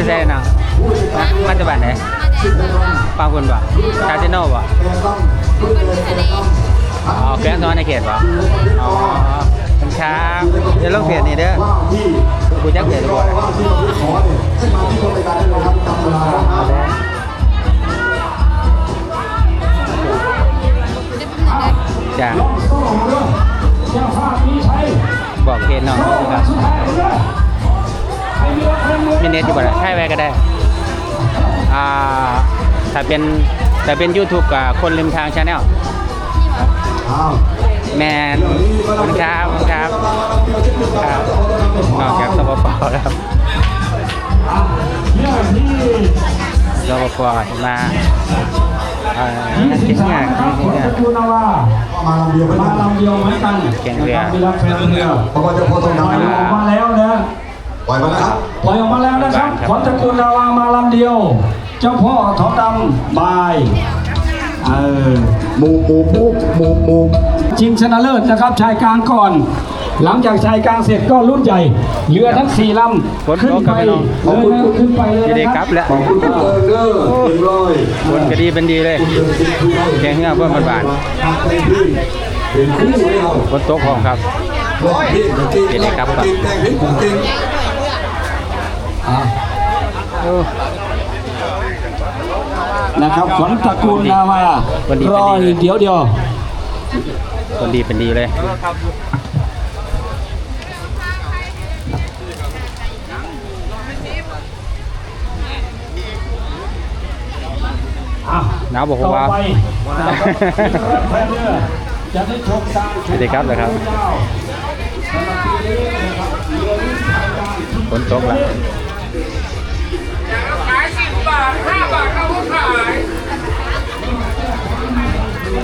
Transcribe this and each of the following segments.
จะใช่เนะมามาจากบ้านไหนมาจากเมืองคนบ่คาสิโนบ่คนทะเลอ๋อแกงซ้อนในเขตบ่อ๋อคุณครับเดี๋ยวลงเพจนี่เด้อกูจักเพจบ่ อยู่บ่ล่ะใช่ไว้ก็ได้อ่าถ้าเป็นถ้าเป็น YouTube กับคนริมทางชาแนลแมนขอบคุณครับขอบคุณครับครับนอกจากสปปแล้วครับสปปมาเอ่อเก่งงานเก่งงานจูนาวามาลำเดียวไม่มาได้ลำเดียวเหมือนกันแข่งเรือมีรับแข่งเรือเพราะว่าจะโพสต์ตรงปนั้นล่อยออกมาแล้วนะ ปล่อยมาแล้วครับปล่อยออกมาแล้วนะครับขวัญตระกูลนาวามาลำเดียว เจ้าพ่อทองดำบายเออหมูหมูหมูหมูหมูชิงชนะเลิศนะครับชายกลางก่อน หลังจากชายกลางเสร็จก็รุ่นใหญ่เรือทั้งสี่ลฝนำขึ้นตกครัไปบพี่น้องเลยนะขึ้นไปเลยจะได้นะกลับแล้วขอบคุณทุกคนเด้อเรียบร้อยคนก็ดีเป็นดีเลยแข่งเรือเพื่อนบ้านทำเป็นที่เป็นคู่ให้เราๆฝนตกของครับร้อยที่กับที่เดี๋ยวได้กลับก่ อนกินแต่งเป็นของจริงอะโอ้นะครับขวัญตระกูลนาวาวันนี้รอเป็นดีเลยเดี๋ยวเดียวคนดีเป็นดีเลย อะหนาวบอกต่อว่าไปนะครับแพเรือจะได้ชมการสวัสดีครับเลยครับฝนตกแล้ว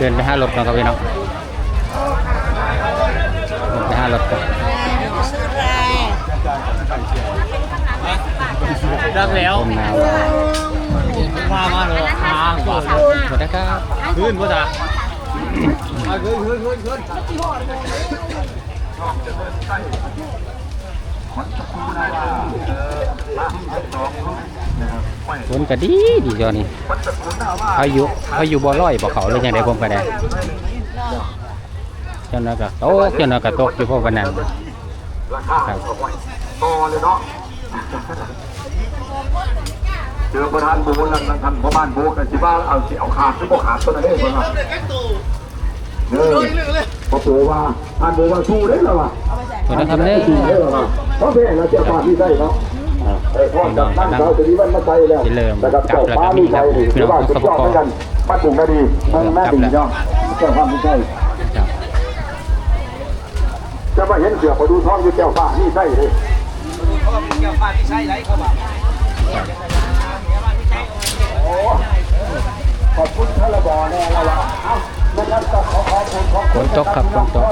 ดินไปห้ารถก่อนครับพี่น้องเดินไปห้ารถก่อนรักแล้วผมหนาวมามาเลยทางกว่าสวัสดีครับขึ้นพ่อจ๋าฝนก็ดีดีจอนี่ พายุพายุบ่ร้อยบ่เขาเลยยังไดผมก็ได้เจ้าน้อยก็ตกเจ้าน้อยก็ตกอยู่พวกวันนั้นครับต่อเลยเนาะเจอประธานบูนั่นนั่นท่านพ่อบ้านบูกันสิบ้าเอาสิเอาขาดหรือบ่ขาดตัวนั้นเองคนละเออพอปูว่าท่านบูว่าสู้ได้แล้วว่ะขอบคุณนะครับเด้อสู้ได้แล้วว่ะเพราะเพื่อนเราเจ้าฟ้าที่ได้เนาะ ไอ้พ่อจับตั้งเราจะนี้มันมาใจแล้วแต่กับเจ้าฟ้ามีใจดีหรือว่าสุดยอดเหมือนกันบ้านถุงนาดีมันแม่ดีเนาะเจ้าฟ้าไม่ใช่ครับจะมาเห็นเสือพอดูท้องอยู่เจ้าฟ้านี่ใช่เลยขอบคุณท่านระบอแน่แล้วล่ะเอ้านะครับต้องขอขอบคุณขอบฝคุณนตกครับฝนตก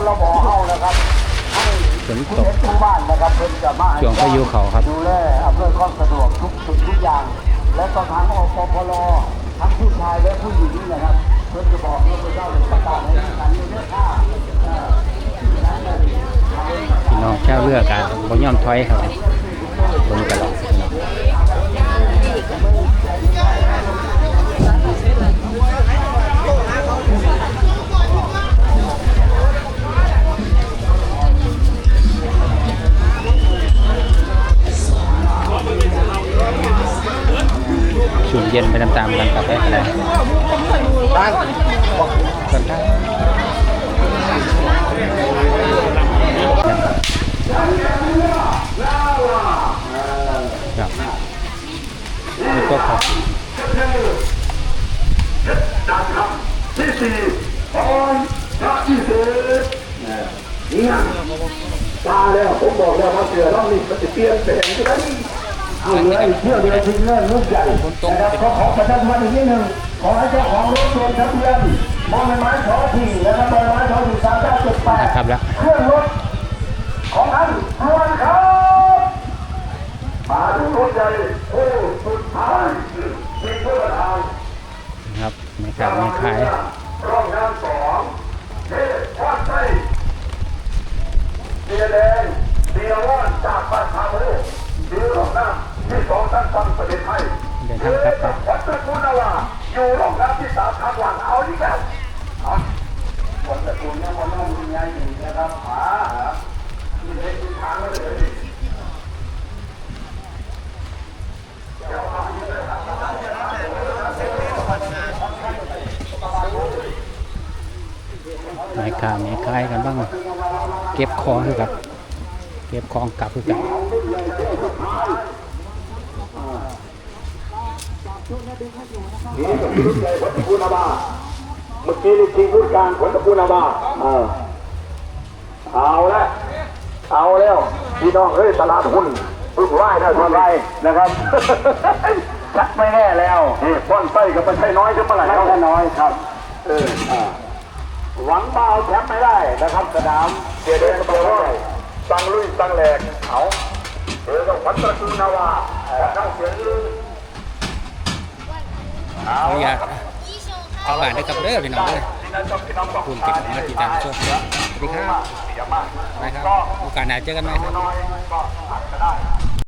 ฝนตเห็กนทุกบ้านนะครับเพิ่นจะมาให้ช่วงพายุเขาครับดูแลอำนวยความสะดวกทุกสิ่งทุกอย่าง และก็ทางอปพลทั้งผู้ชายและผู้หญิงนี่นะครับเพิ่นจะบอกว่าพระเจ้าเป็นประกาศให้การเลือกข้าเอ่อพี่น้องชาวเรือกันบ่ยอมถอยครับลงกันแล้วพี่น้อง ย็นไปตามๆกันกับแพ้อะไรกันได้ครับนี่ก็ครับที่สี่ตอนที่สี่เนี่ยตาแล้วผมบอกแล้วว่าเสือต้องนี่มันจะเปลี่ยนแปลงใช่ไหม เอาเลยเที่ยวเดียวทิ้งเรื่องลูกใหญ่นะครับก็ขอประชาสัมพันธ์อีกนิดหนึ่งขอให้เจ้าของรถตรวจทะเบียนมองในไม้ขอที่นะครับมองในไม้ขอที่สามเก้าเจ็ดแปดนะครับแล้วเครื่องรถของท่านรวนครับมาดูรถใหญ่โอ้สุดท้ายมีเพื่อนทางนะครับไม่ขายไม่ขายร่องน้ำสองเทพวาดไส้เดียแดง นทางกลับไปวัดตระกูลนาวาอยู่ร่องน้ำที่สามทางหลังเอาอีกแล้วเอาวัดตระกูลเนี่ยมันต้องมีไงอยู่นะครับหาที่เล็กที่ทางไม่เลยไม่ขายไม่ขายกันบ้าง เก็บของคือกับ เก็บของกลับคือกับ นี่ก็คือใหญ่วัดตระกูลนาวาเมื่อกี้นี่ทีมผู้การวัดตระกูลนาวาเออเอาละเอาแล้วพี่น้องเฮ้ยตลาดหุ้นพึ่งไร่นะพึ่งไร่นะครับชักไม่แน่แล้วนี่ป้อนไส้กับมันใช่น้อยจะเมื่อไหร่ไม่ใช่น้อยครับ เอออ่าหวังเบาแชมป์ไม่ได้นะครับสนามเสียเดนเสียร้อยตั้งลุยตั้งแหลกเอาเออต้องวัดตระกูลนาวาตั้งเสียงลือ ขออนุญาตเข้าบ้านด้วยครับเด้อพี่น้องเด้อภูมิติดมาติดตามชมสวัสดีครับไปครับโอกาสหน้าเจอกันไหมครับ